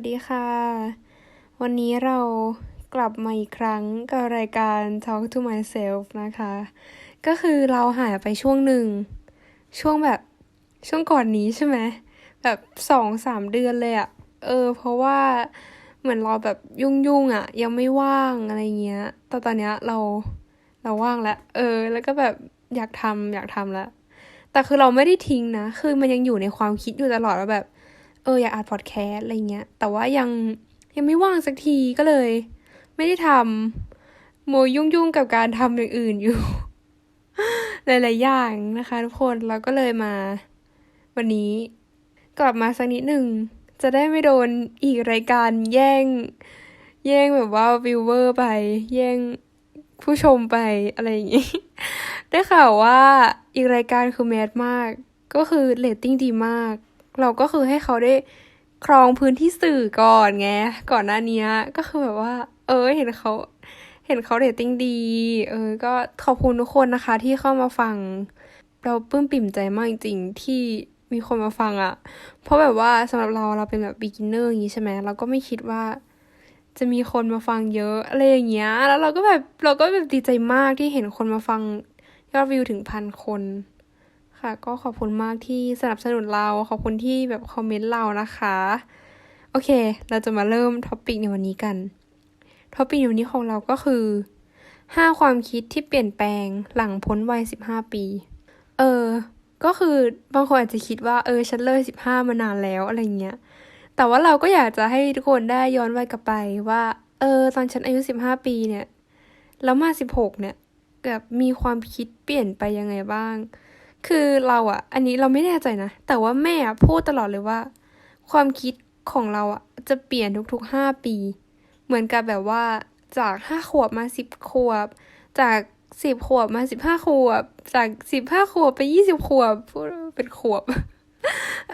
วัสดีค่ะ วันนี้เรากลับมาอีกครั้งกับรายการ Talk to myself นะคะ ก็คือเราหายไปช่วงหนึ่ง ช่วงแบบช่วงก่อนนี้ใช่ไหม แบบสองสามเดือนเลยอะเออ เพราะว่าเหมือนเราแบบยุ่งยุ่งๆอะยังไม่ว่างอะไรเงี้ย แต่ตอนเนี้ยเราเราว่างแล้ว เออ แล้วก็แบบอยากทำอยากทำแล้ว แต่คือเราไม่ได้ทิ้งนะ คือมันยังอยู่ในความคิดอยู่ตลอดว่าแบบ อออยากอัดพอดแคสต์อะไรเงี้ย แต่ว่ายังยังไม่ว่างสักทีก็เลย ไม่ได้ทำโมยยุ่งๆกับการทำอย่างอื่นอยู่ หลายๆอย่างนะคะ ทุกคนเราก็เลยมา วันนี้กลับมาสักนิดหนึ่งจะได้ไม่โดนอีกรายการแย่ง แย่งแบบว่าวิวเวอร์ไป แย่งผู้ชมไปอะไรอย่างงี้ ได้ข่าวว่าอีกรายการคือแมสมาก ก็คือเรตติ้งดีมาก เราก็คือให้เขาได้ครองพื้นที่สื่อก่อนไงก่อนหน้านี้ก็คือแบบว่า เออเห็นเขาเห็นเขาเรตติ้งดี เออ ก็ขอบคุณทุกคนนะคะ ที่เข้ามาฟัง เราปลื้มปิ่มใจมากจริงๆที่มีคนมาฟังอะ่ะ เพราะแบบว่าสำหรับเราเราเป็นแบบ beginner อย่างนี้ใช่ไหมเราก็ไม่คิดว่า จะมีคนมาฟังเยอะอะไรอย่างเงี้ย แล้วเราก็แบบเราก็แบบดีใจมากที่เห็นคนมาฟังยอดวิวถึงพันคน ค่ะ ก็ขอบคุณมากที่สนับสนุนเรา ขอบคุณที่แบบคอมเมนต์เรานะคะ โอเค เราจะมาเริ่มท็อปิกในวันนี้กัน ท็อปิกในวันนี้ของเราก็คือ 5 ความคิดที่เปลี่ยนแปลงหลังพ้นวัย 15 ปี เออ ก็คือบางคนอาจจะคิดว่า เออ ฉันเลย15 มานานแล้วอะไรเงี้ย แต่ว่าเราก็อยากจะให้ทุกคนได้ย้อนวัยกลับไปว่า เออ ตอนฉันอายุ 15 ปีเนี่ย แล้วมา 16 เนี่ยแบบมีความคิดเปลี่ยนไปยังไงบ้าง คือเราอะอันนี้เราไม่แน่ใจนะ แต่ว่าแม่อะพูดตลอดเลยว่า ความคิดของเราอะจะเปลี่ยนทุกๆ5ปี เหมือนกับแบบว่าจาก5ขวบมา10ขวบ จาก10ขวบมา15ขวบ จาก15ขวบไป20ขวบพูดว่าเป็นขวบ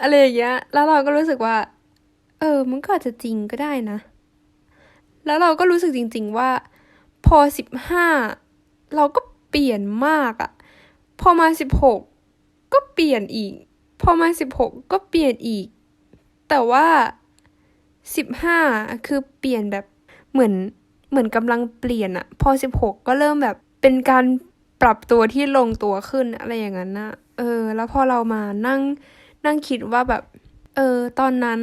อะไรอย่างเงี้ย แล้วเราก็รู้สึกว่า เออ มันก็อาจจะจริงก็ได้นะ แล้วเราก็รู้สึกจริง ๆ ว่า พอ15เราก็เปลี่ยนมากอะพอมา16ก็็เปลี่ยนอีก พอมา16ก็เปลี่ยนอีก แต่ว่า15คือเปลี่ยนแบบเหมือนเหมือนกำลังเปลี่ยนอะพอ16ก็เริ่มแบบเป็นการปรับตัวที่ลงตัวขึ้นอะไรอย่างนั้นนะเออ แล้วพอเรามานั่งนั่งคิดว่าแบบ เออ ตอนนั้น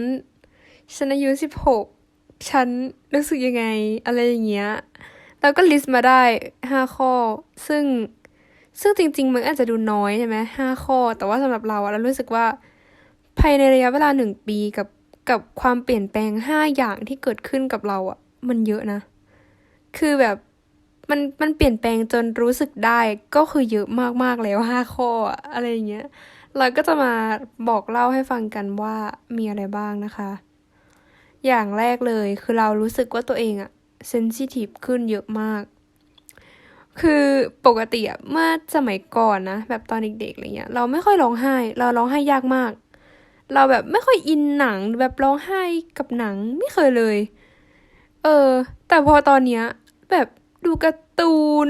ฉันอายุ16ฉันรู้สึกยังไง อะไรอย่างเงี้ย แล้วก็ลิสต์มาได้5ข้อ ซึ่ง ซึ่งจริง ๆ มันอาจจะดูน้อยใช่ไหมห้าข้อ แต่ว่าสำหรับเราอะเรารู้สึกว่า ภายในระยะเวลาหนึ่งปีกับกับความเปลี่ยนแปลงห้าอย่างที่เกิดขึ้นกับเราอะมันเยอะนะ คือแบบมันมันเปลี่ยนแปลงจนรู้สึกได้ก็คือเยอะมากๆแล้วห้าข้ออะอะไรอย่างเงี้ยเราก็จะมาบอกเล่าให้ฟังกันว่ามีอะไรบ้างนะคะ อย่างแรกเลยคือเรารู้สึกว่าตัวเองอะเซนซิทีฟขึ้นเยอะมาก คือปกติอะเมื่อสมัยก่อนนะแบบตอนเด็กๆอะไรเงี้ย เราไม่ค่อยร้องไห้ เราร้องไห้ยากมาก เราแบบไม่ค่อยอินหนังแบบร้องไห้กับหนังไม่เคยเลย เออ แต่พอตอนเนี้ย แบบดูการ์ตูน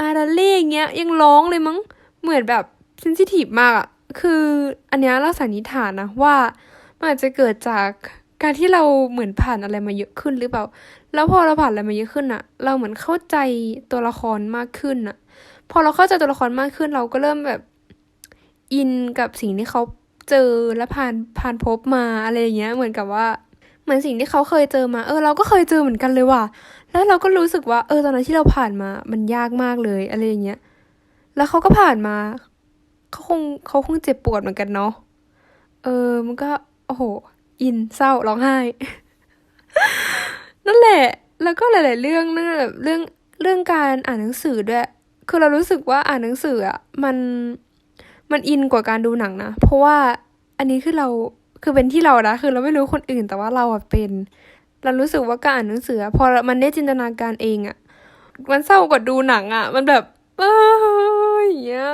อาราเล่เงี้ย ยังร้องเลยมั้งเหมือนแบบเซนซิทีฟมากอะคืออันเนี้ยเราสันนิษฐานนะว่ามันอาจจะเกิดจากการที่เราเหมือนผ่านอะไรมาเยอะขึ้นหรือเปล่า แล้วพอเราผ่านอะไรมาเยอะขึ้นอะเราเหมือนเข้าใจตัวละครมากขึ้นอะพอเราเข้าใจตัวละครมากขึ้นเราก็เริ่มแบบอินกับสิ่งที่เขาเจอและผ่านผ่านพบมาอะไรอย่างเงี้ย เหมือนกับว่าเหมือนสิ่งที่เขาเคยเจอมา เออเราก็เคยเจอเหมือนกันเลยว่ะ แล้วเราก็รู้สึกว่า เออตอนนั้นที่เราผ่านมา มันยากมากเลยอะไรอย่างเงี้ย แล้วเขาก็ผ่านมาเขาคงเขาคงเจ็บปวดเหมือนกันเนาะ เออมันก็ โอ้โห อินเศร้าร้องไห้ นั่นแหละ แล้วก็หลาย ๆ เรื่องนั่นแบบเรื่องเรื่องการอ่านหนังสือด้วย คือเรารู้สึกว่าอ่านหนังสืออะมันมันอินกว่าการดูหนังนะ เพราะว่าอันนี้คือเราคือเป็นที่เรานะคือเราไม่รู้คนอื่นแต่ว่าเราอะเป็น เรารู้สึกว่าการอ่านหนังสือ พอมันได้จินตนาการเองอะมันเศร้ากว่าดูหนังอะมันแบบเอออย่างเงี้ย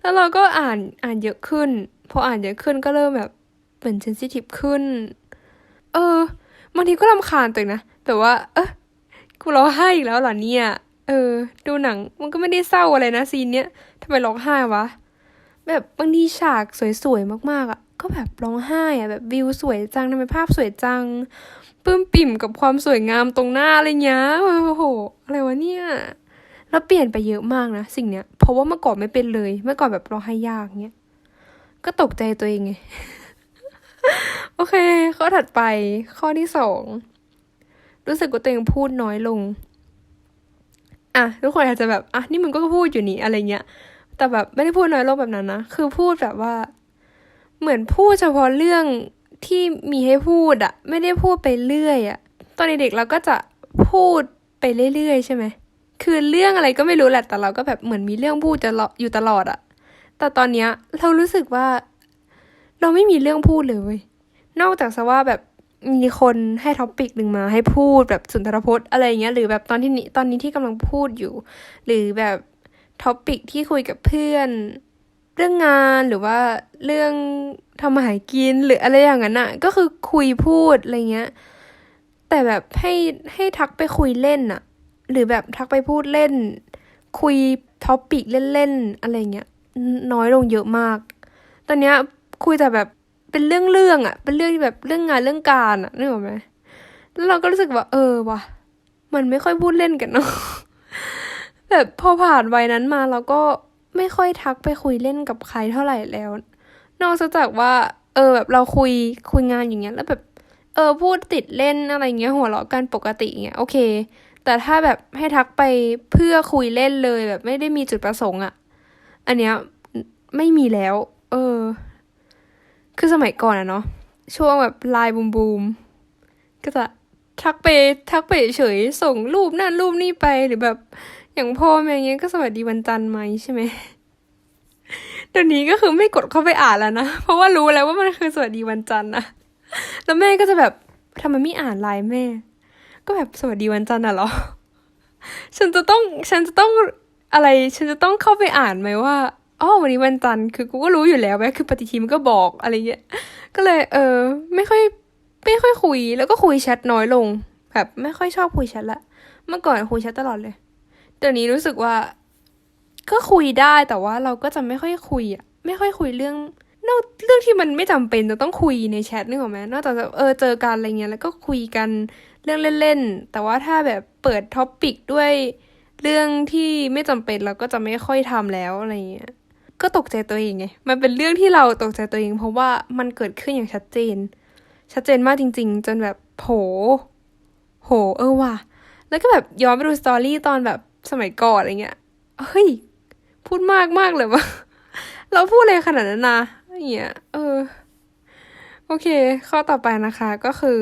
แล้วเราก็อ่านอ่านเยอะขึ้น พออ่านเยอะขึ้นก็เริ่มแบบเหมือนเซนซิทีฟขึ้น เออ บางทีก็รำคาญตัวเองนะแต่ว่า เออกูร้องไห้อีกแล้วเหรอเนี่ย เออ ดูหนังมันก็ไม่ได้เศร้าอะไรนะซีนเนี้ยทำไมร้องไห้วะ แบบบางทีฉากสวยๆมากๆอะ ก็แบบร้องไห้อะแบบวิวสวยจังทำไมภาพสวยจังปลื้มปิ่มกับความสวยงามตรงหน้าอะไรเงี้ยโอ้โหอะไรวะเนี่ยแล้วเปลี่ยนไปเยอะมากนะสิ่งเนี้ย เพราะว่าเมื่อก่อนไม่เป็นเลย เมื่อก่อนแบบร้องไห้ยากเงี้ย ก็ตกใจตัวเองไง โอเค ข้อถัดไป ข้อที่สอง รู้สึกว่าตัวเองพูดน้อยลง อะ ทุกคนอาจจะแบบ อะ นี่มึงก็พูดอยู่นี่อะไรเงี้ย แต่แบบไม่ได้พูดน้อยลงแบบนั้นนะ คือพูดแบบว่า เหมือนพูดเฉพาะเรื่องที่มีให้พูดอะไม่ได้พูดไปเรื่อยอะตอนเด็กๆเราก็จะพูดไปเรื่อยๆ ใช่ไหม คือเรื่องอะไรก็ไม่รู้แหละ แต่เราก็แบบเหมือนมีเรื่องพูดจะอยู่ตลอดอะแต่ตอนเนี้ยเรารู้สึกว่า เราไม่มีเรื่องพูดเลยเว้ย นอกจากซะว่าแบบมีคนให้ท็อปิกหนึ่งมาให้พูดแบบสุนทรพจน์อะไรเงี้ยหรือแบบตอนที่นี้ตอนนี้ที่กำลังพูดอยู่ หรือแบบท็อปิกที่คุยกับเพื่อน เรื่องงานหรือว่าเรื่องทำอาหารกินหรืออะไรอย่างนั้นอะก็คือคุยพูดอะไรเงี้ย แต่แบบให้ให้ทักไปคุยเล่นอะหรือแบบทักไปพูดเล่น คุยท็อปิกเล่นๆอะไรเงี้ยน้อยลงเยอะมาก ตอนเนี้ยคุยแต่แบบ เป็นเรื่องเรื่องอะเป็นเรื่องที่แบบเรื่องงานเรื่องการอะนึกออกไหมแล้วเราก็รู้สึกว่า เออว่ะ มันไม่ค่อยพูดเล่นกันเนาะแบบพอผ่านวัยนั้นมาเราก็ไม่ค่อยทักไปคุยเล่นกับใครเท่าไหร่แล้ว นอกจากว่า เออแบบเราคุยคุยงานอย่างเงี้ย แล้วแบบ เออพูดติดเล่นอะไรเงี้ยหัวเราะกันปกติเงี้ยโอเค แต่ถ้าแบบให้ทักไปเพื่อคุยเล่นเลยแบบไม่ได้มีจุดประสงค์อะอันเนี้ยไม่มีแล้ว เออ คือสมัยก่อนอะเนาะช่วงแบบไลน์บูมบูมก็จะทักไปทักไปเฉยส่งรูปนั่นรูปนี่ไปหรือแบบอย่างพ่อแม่เงี้ยก็สวัสดีวันจันทร์ไหมใช่ไหมเดี๋ยวนี้ก็คือไม่กดเข้าไปอ่านแล้วนะ เพราะว่ารู้แล้วว่ามันคือสวัสดีวันจันทร์นะแล้วแม่ก็จะแบบทำไมไม่อ่านไลน์แม่ ก็แบบสวัสดีวันจันทร์อะหรอ ฉันจะต้องฉันจะต้องอะไร ฉันจะต้องเข้าไปอ่านไหมว่า อ๋อวันนี้วันจันทร์คือกูก็รู้อยู่แล้วแม่คือปฏิทินมันก็บอกอะไรเงี้ยก็เลย เออ ไม่ค่อย ไม่ค่อยคุย แล้วก็คุยแชทน้อยลงแบบไม่ค่อยชอบคุยแชทละเมื่อก่อนคุยแชทตลอดเลยเดี๋ยวนี้รู้สึกว่า ก็คุยได้แต่ว่าเราก็จะไม่ค่อยคุยอะไม่ค่อยคุยเรื่องนอกเรื่องที่มันไม่จำเป็นจะต้องคุยในแชทนึกออกไหมนอกจากเออเจอกันอะไรเงี้ยแล้วก็คุยกันเรื่องเล่นๆ แต่ว่าถ้าแบบเปิดท็อปปิกด้วยเรื่องที่ไม่จำเป็นเราก็จะไม่ค่อยทำแล้วอะไรเงี้ย ก็ตกใจตัวเองไง มันเป็นเรื่องที่เราตกใจตัวเอง เพราะว่ามันเกิดขึ้นอย่างชัดเจน ชัดเจนมากจริง ๆ จนแบบโหโห เออว่ะ แล้วก็แบบย้อนไปดูสตอรี่ตอนแบบสมัยก่อนอะไรเงี้ย เฮ้ย พูดมากมากเลยวะเราพูดเลยขนาดนั้นนะเงี้ย เออ โอเค ข้อต่อไปนะคะก็คือ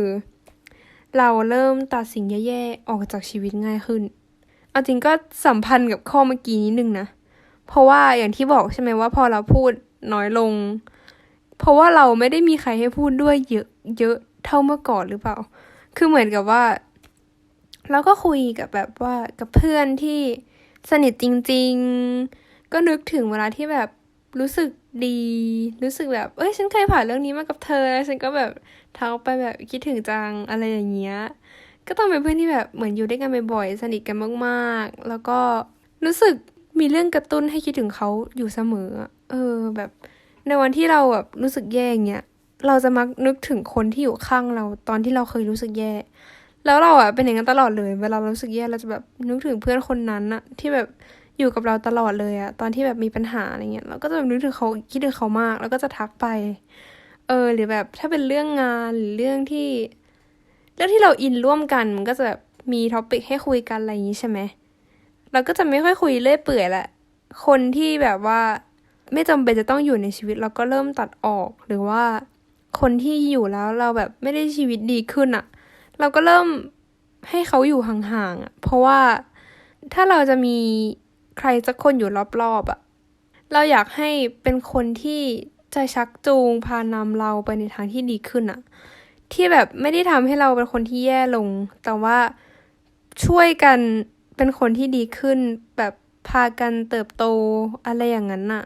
เราเริ่มตัดสิ่งแย่ๆออกจากชีวิตง่ายขึ้น เอาจริงก็สัมพันธ์กับข้อเมื่อกี้นิดนึงนะ เพราะว่าอย่างที่บอกใช่ไหมว่าพอเราพูดน้อยลง เพราะว่าเราไม่ได้มีใครให้พูดด้วยเยอะเยอะเท่าเมื่อก่อนหรือเปล่า คือเหมือนกับว่า เราก็คุยกับแบบว่ากับเพื่อนที่สนิทจริง ๆ ก็นึกถึงเวลาที่แบบรู้สึกดี รู้สึกแบบ เอ้ย ฉันเคยผ่านเรื่องนี้มากับเธอ ฉันก็แบบทักไปแบบคิดถึงจังอะไรอย่างเงี้ย ก็ต้องเป็นเพื่อนที่แบบเหมือนอยู่ด้วยกันบ่อยๆ สนิทกันมากๆ แล้วก็รู้สึก มีเรื่องกระตุ้นให้คิดถึงเขาอยู่เสมอ เออ แบบ ในวันที่เราแบบรู้สึกแย่อย่างเงี้ย เราจะมักนึกถึงคนที่อยู่ข้างเราตอนที่เราเคยรู้สึกแย่ แล้วเราอะเป็นอย่างนั้นตลอดเลย เวลาเรารู้สึกแย่เราจะแบบนึกถึงเพื่อนคนนั้นอะที่แบบอยู่กับเราตลอดเลยอะตอนที่แบบมีปัญหาอะไรเงี้ยเราก็จะแบบนึกถึงเขาคิดถึงเขามาก แล้วก็จะทักไป เออ หรือแบบถ้าเป็นเรื่องงานหรือเรื่องที่เรื่องที่เราอินร่วมกันมันก็จะแบบมีท็อปิกให้คุยกันอะไรอย่างนี้ใช่ไหมเเราก็จะไม่ค่อยคุยเล่อยเปื่อยแหละคนที่แบบว่า ไม่จำเป็นจะต้องอยู่ในชีวิตเราก็เริ่มตัดออกหรือว่า คนที่อยู่แล้วเราแบบไม่ได้ชีวิตดีขึ้นอะ่ะ เราก็เริ่มให้เขาอยู่ห่างๆอะ่ะ เพราะว่าถ้าเราจะมีใครสักคนอยู่รอบๆอะ่ะ เราอยากให้เป็นคนที่จะชักจูงพานำเราไปในทางที่ดีขึ้นอะ่ะ ที่แบบไม่ได้ทำให้เราเป็นคนที่แย่ลง แต่ว่าช่วยกัน เป็นคนที่ดีขึ้นแบบพากันเติบโตอะไรอย่างนั้นน่ะ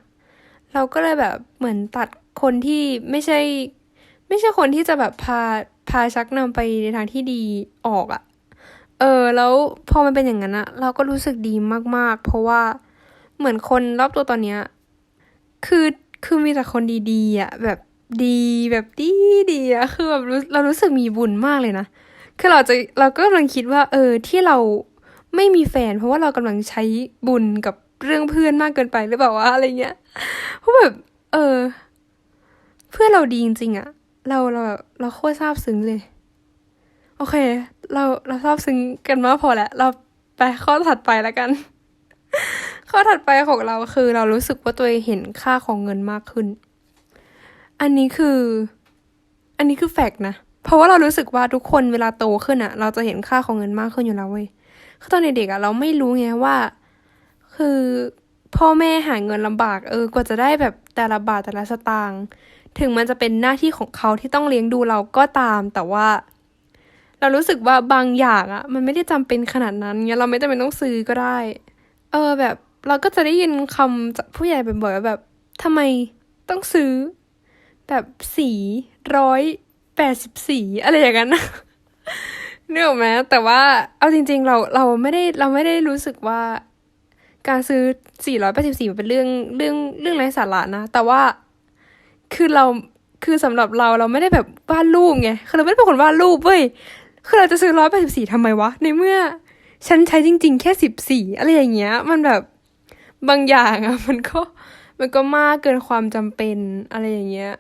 เราก็เลยแบบเหมือนตัดคนที่ไม่ใช่ ไม่ใช่คนที่จะแบบพาพาชักนำไปในทางที่ดีออกอะ่ะเออ แล้วพอมันเป็นอย่างนั้นอะเราก็รู้สึกดีมาก ๆ เพราะว่าเหมือนคนรอบตัวตอนเนี้ยคือคือมีแต่คนดีๆอะ่ะแบบดีแบบดีดีอะคือแบบรู้เรารู้สึกมีบุญมากเลยนะคือเราจะเราก็กำลังคิดว่า เออที่เรา ไม่มีแฟน เพราะว่าเรากำลังใช้บุญกับเรื่องเพื่อนมากเกินไปหรือเปล่าวะอะไรเงี้ยเพราะแบบเออ เพื่อนเราดีจริงๆอะเราเราเราโคตรซาบซึ้งเลย โอเค เราเราซาบซึ้งกันมากพอแล้วเราไปข้อถัดไปแล้วกัน ข้อถัดไปของเราคือ เรารู้สึกว่าตัวเองเห็นค่าของเงินมากขึ้น อันนี้คือ อันนี้คือแฟกต์นะเพราะว่าเรารู้สึกว่าทุกคนเวลาโตขึ้นอะเราจะเห็นค่าของเงินมากขึ้นอยู่แล้วเว้ย คือตอนเด็กๆอะเราไม่รู้ไงว่า คือพ่อแม่หาเงินลำบาก เออกว่าจะได้แบบแต่ละบาทแต่ละสตางค์ถึงมันจะเป็นหน้าที่ของเขาที่ต้องเลี้ยงดูเราก็ตาม แต่ว่า เรารู้สึกว่าบางอย่างอะมันไม่ได้จำเป็นขนาดนั้นเงี้ยเราไม่จำเป็นต้องซื้อก็ได้ เออแบบเราก็จะได้ยินคำจากผู้ใหญ่บ่อยๆว่าแบบทำไมต้องซื้อ แบบสีร้อยแปดสิบสีอะไรอย่างนั้น นึกออกไหมแต่ว่าเอาจริง ๆ เราเราไม่ได้เราไม่ได้รู้สึกว่า การซื้อสี่ร้อยแปดสิบสี่เป็นเรื่องเรื่องเรื่องไร้สาระนะ แต่ว่าคือเราคือสำหรับเราเราไม่ได้แบบวาดรูปไงคือเราไม่ได้เป็นคนวาดรูปเว้ยคือเราจะซื้อร้อยแปดสิบสี่ทำไมวะ ในเมื่อ ฉันใช้จริง ๆ แค่สิบสี่อะไรอย่างเงี้ย มันแบบบางอย่างอะมันก็มันก็มากเกินความจำเป็นอะไรอย่างเงี้ย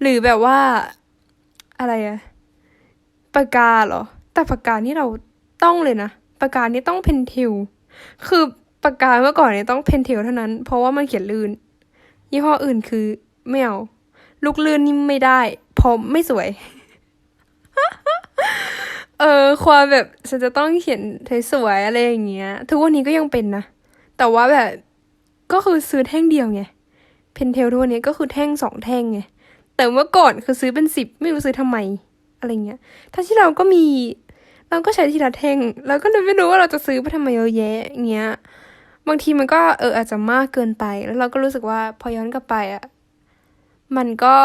หรือแบบว่าอะไรอะปากกาเหรอ แต่ปากกานี่เราต้องเลยนะปากกานี่ต้องเพนทิลคือปากกาเมื่อก่อนเนี่ยต้องเพนทิลเท่านั้น เพราะว่ามันเขียนลื่น ยี่ห้ออื่นคือไม่เอาลูกลื่นนี่ไม่ได้เพราะไม่สวย เออความแบบฉันจะต้องเขียนสวยๆอะไรอย่างเงี้ย ทุกวันนี้ก็ยังเป็นนะ แต่ว่าแบบก็คือซื้อแท่งเดียวไง เพนเทลทุกวันนี้ก็คือแท่งสองแท่งไง แต่เมื่อก่อนคือซื้อเป็นสิบไม่รู้ซื้อทำไมอะไรเงี้ยทั้งที่เราก็มี เราก็ใช้ทีละแท่งเราก็เลยไม่รู้ว่าเราจะซื้อไปทำไมเยอะแยะเงี้ย บางทีมันก็เอออาจจะมากเกินไป แล้วเราก็รู้สึกว่าพอย้อนกลับไปอะมันก็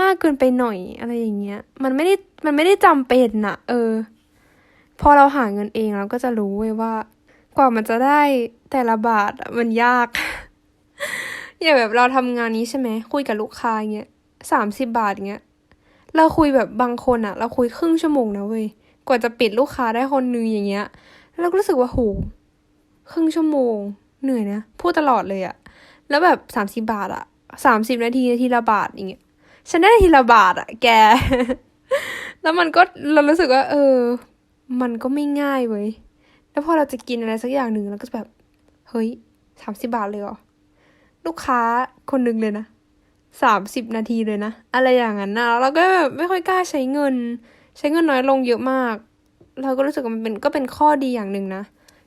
มากเกินไปหน่อยอะไรอย่างเงี้ย มันไม่ได้มันไม่ได้จำเป็นอะเออ พอเราหาเงินเองเราก็จะรู้เว้ยว่า กว่ามันจะได้แต่ละบาทมันยาก อย่างแบบเราทำงานนี้ใช่ไหมคุยกับลูกค้าเงี้ยสามสิบบาทเงี้ยเราคุยแบบบางคนอะเราคุยครึ่งชั่วโมงนะเว้ย กว่าจะปิดลูกค้าได้คนนึงอย่างเงี้ยเราก็รู้สึกว่าโหครึ่งชั่วโมง เหนื่อยนะ พูดตลอดเลยอะแล้วแบบสามสิบบาทอะสามสิบนาทีนาทีละบาทอย่างเงี้ย ฉันได้นาทีละบาทอะแก แล้วมันก็เรารู้สึกว่า เออ มันก็ไม่ง่ายเว้ย แล้วพอเราจะกินอะไรสักอย่างหนึ่งเราก็แบบ เฮ้ยสามสิบาทเลยเหรอ ลูกค้าคนหนึ่งเลยนะสามสิบนาทีเลยนะ อะไรอย่างนั้นนะเราก็แบบไม่ค่อยกล้าใช้เงิน ใช้เงินน้อยลงเยอะมาก เราก็รู้สึกว่ามันเป็นก็เป็นข้อดีอย่างหนึ่งนะ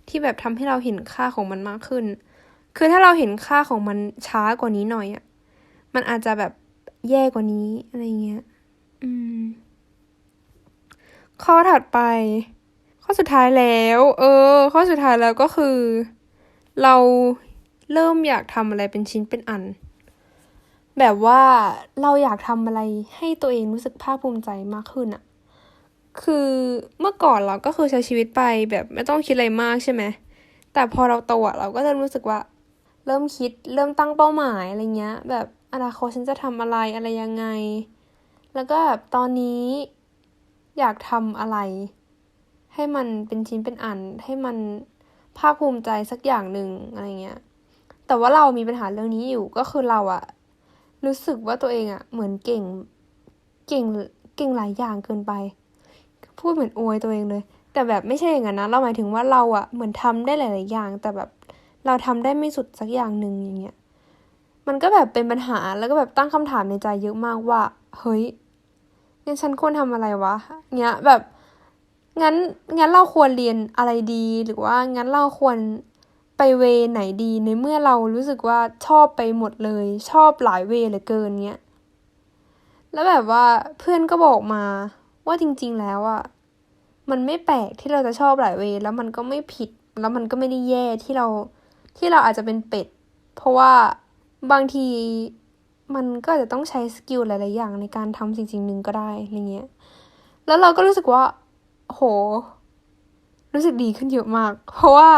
ที่แบบทำให้เราเห็นค่าของมันมากขึ้น คือถ้าเราเห็นค่าของมันช้ากว่านี้หน่อยอะมันอาจจะแบบแย่กว่านี้อะไรเงี้ย อืม ข้อถัดไป ข้อสุดท้ายแล้ว เออ ข้อสุดท้ายแล้วก็คือ เราเริ่มอยากทำอะไรเป็นชิ้นเป็นอัน แบบว่าเราอยากทำอะไรให้ตัวเองรู้สึกภาคภูมิใจมากขึ้นอะ คือเมื่อก่อนเราก็คือใช้ชีวิตไปแบบไม่ต้องคิดอะไรมากใช่ไหม แต่พอเราโตอะเราก็เริ่มรู้สึกว่า เริ่มคิดเริ่มตั้งเป้าหมายอะไรเงี้ย แบบอนาคตฉันจะทำอะไรอะไรยังไง แล้วก็แบบตอนนี้อยากทำอะไร ให้มันเป็นชิ้นเป็นอัน ให้มันภาคภูมิใจสักอย่างหนึ่งอะไรเงี้ย แต่ว่าเรามีปัญหาเรื่องนี้อยู่ก็คือเราอะรู้สึกว่าตัวเองอะเหมือนเก่งเก่งเก่งหลายอย่างเกินไป พูดเหมือนอวยตัวเองเลย แต่แบบไม่ใช่อย่างนั้นนะเราหมายถึงว่าเราอะเหมือนทำได้หลาย ๆ อย่าง แต่แบบเราทำได้ไม่สุดสักอย่างหนึ่งอย่างเงี้ยมันก็แบบเป็นปัญหาแล้วก็แบบตั้งคำถามในใจเยอะมากว่า เฮ้ยงั้นฉันควรทำอะไรวะเงี้ยแบบงั้นงั้นเราควรเรียนอะไรดี หรือว่างั้นเราควรไปเวไหนดีในเมื่อเรารู้สึกว่าชอบไปหมดเลย ชอบหลายเวเหลือเกินเงี้ยแล้วแบบว่าเพื่อนก็บอกมา ว่าจริง ๆ แล้วอะมันไม่แปลกที่เราจะชอบหลายเวแล้วมันก็ไม่ผิด แล้วมันก็ไม่ได้แย่ที่เราที่เราอาจจะเป็นเป็ด เพราะว่าบางทีมันก็อาจจะต้องใช้สกิลหลาย ๆ อย่างในการทำสิ่งสิ่งหนึ่งก็ได้อะไรเงี้ย แล้วเราก็รู้สึกว่า โห รู้สึกดีขึ้นเยอะมาก เพราะว่า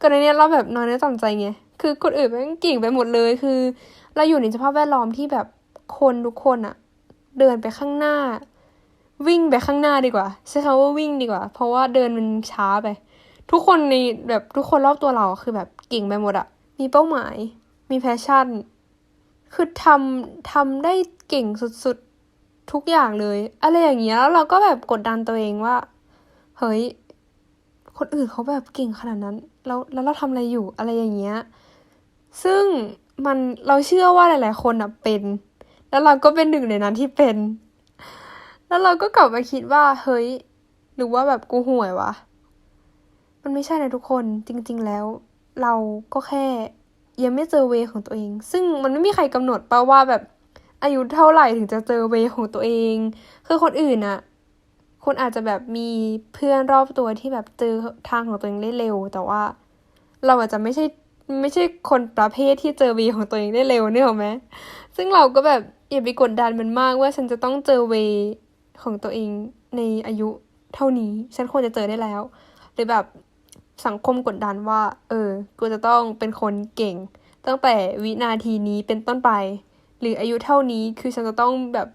ก่อนหน้านี้เราแบบน้อยเนื้อต่ำใจไง คือคนอื่นแม่งเก่งไปหมดเลย คือ เราอยู่ในสภาพแวดล้อมที่แบบคนทุกคนอะเดินไปข้างหน้า วิ่งไปข้างหน้าดีกว่า ใช้คำว่าวิ่งดีกว่า เพราะว่าเดินมันช้าไป ทุกคนในแบบทุกคนรอบตัวเราคือแบบเก่งไปหมดอะมีเป้าหมาย มีแพชชั่น คือทำทำได้เก่งสุดๆ ทุกอย่างเลยอะไรอย่างเงี้ยแล้วเราก็แบบกดดันตัวเองว่า เฮ้ย คนอื่นเขาแบบเก่งขนาดนั้น แล้วแล้วเราทำอะไรอยู่อะไรอย่างเงี้ยซึ่งมันเราเชื่อว่าหลาย ๆ คนอะเป็น แล้วเราก็เป็นหนึ่งในนั้นที่เป็น แล้วเราก็กลับมาคิดว่า เฮ้ย หรือว่าแบบกูห่วยวะ มันไม่ใช่นะทุกคนจริง ๆ แล้ว เราก็แค่ยังไม่เจอเวของตัวเอง ซึ่งมันไม่มีใครกำหนดป่าว่าแบบอายุเท่าไหร่ถึงจะเจอเวของตัวเอง คือคนอื่นอะคนอาจจะแบบมีเพื่อนรอบตัวที่แบบเจอทางของตัวเองได้เร็ว แต่ว่า เราอาจจะไม่ใช่ไม่ใช่คนประเภทที่เจอเวของตัวเองได้เร็วเนี่ยหรอไหมซึ่งเราก็แบบอย่าไปกดดันมันมากว่าฉันจะต้องเจอเว ของตัวเองในอายุเท่านี้ ฉันควรจะเจอได้แล้ว หรือแบบสังคมกดดันว่า เออ กูจะต้องเป็นคนเก่ง ตั้งแต่วินาทีนี้เป็นต้นไป หรืออายุเท่านี้คือฉันจะต้องแบบ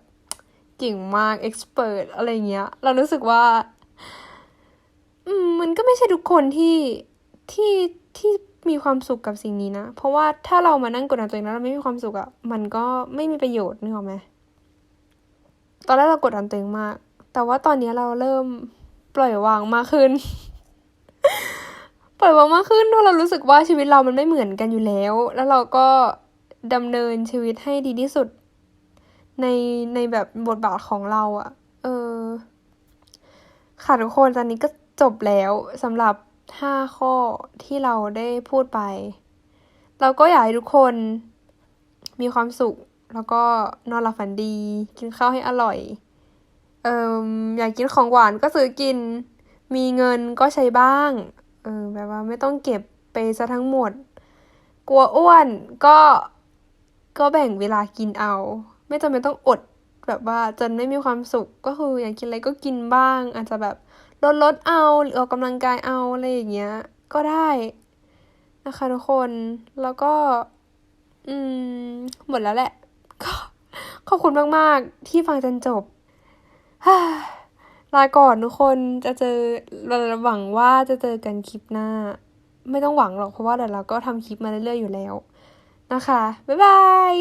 เก่งมากเอ็กซ์เพรสอะไรเงี้ย เรารู้สึกว่า อืม มันก็ไม่ใช่ทุกคนที่ที่ที่มีความสุขกับสิ่งนี้นะ เพราะว่าถ้าเรามานั่งกดดันตัวเองแล้วเราไม่มีความสุขอะมันก็ไม่มีประโยชน์นึกออกไหม ตอนแรกเรากดดันตัวเองมาก แต่ว่าตอนนี้เราเริ่มปล่อยวางมากขึ้น ปล่อยวางมากขึ้นเพราะเรารู้สึกว่าชีวิตเรามันไม่เหมือนกันอยู่แล้ว แล้วเราก็ดำเนินชีวิตให้ดีที่สุด ในในแบบบทบาทของเราอะเออ ค่ะทุกคนตอนนี้ก็จบแล้วสำหรับห้าข้อที่เราได้พูดไป เราก็อยากให้ทุกคนมีความสุข แล้วก็นอนหลับฝันดี กินข้าวให้อร่อย เอ่ออยากกินของหวานก็ซื้อกิน มีเงินก็ใช้บ้าง เออแบบว่าไม่ต้องเก็บไปซะทั้งหมด กลัวอ้วนก็ก็แบ่งเวลากินเอา ไม่จำเป็นต้องอดแบบว่าจนไม่มีความสุขก็คืออยากกินอะไรก็กินบ้าง อาจจะแบบลดลดเอาหรือออกกำลังกายเอาอะไรอย่างเงี้ย ก็ได้นะคะทุกคนแล้วก็ อืม หมดแล้วแหละ ก็ขอบคุณมาก ๆ ที่ฟังจนจบลาก่อนทุกคนจะเจอเราหวังว่าจะเจอกันคลิปหน้า ไม่ต้องหวังหรอกเพราะว่าเดี๋ยวเราก็ทำคลิปมาเรื่อย ๆ อยู่แล้ว นะคะ บ๊ายบาย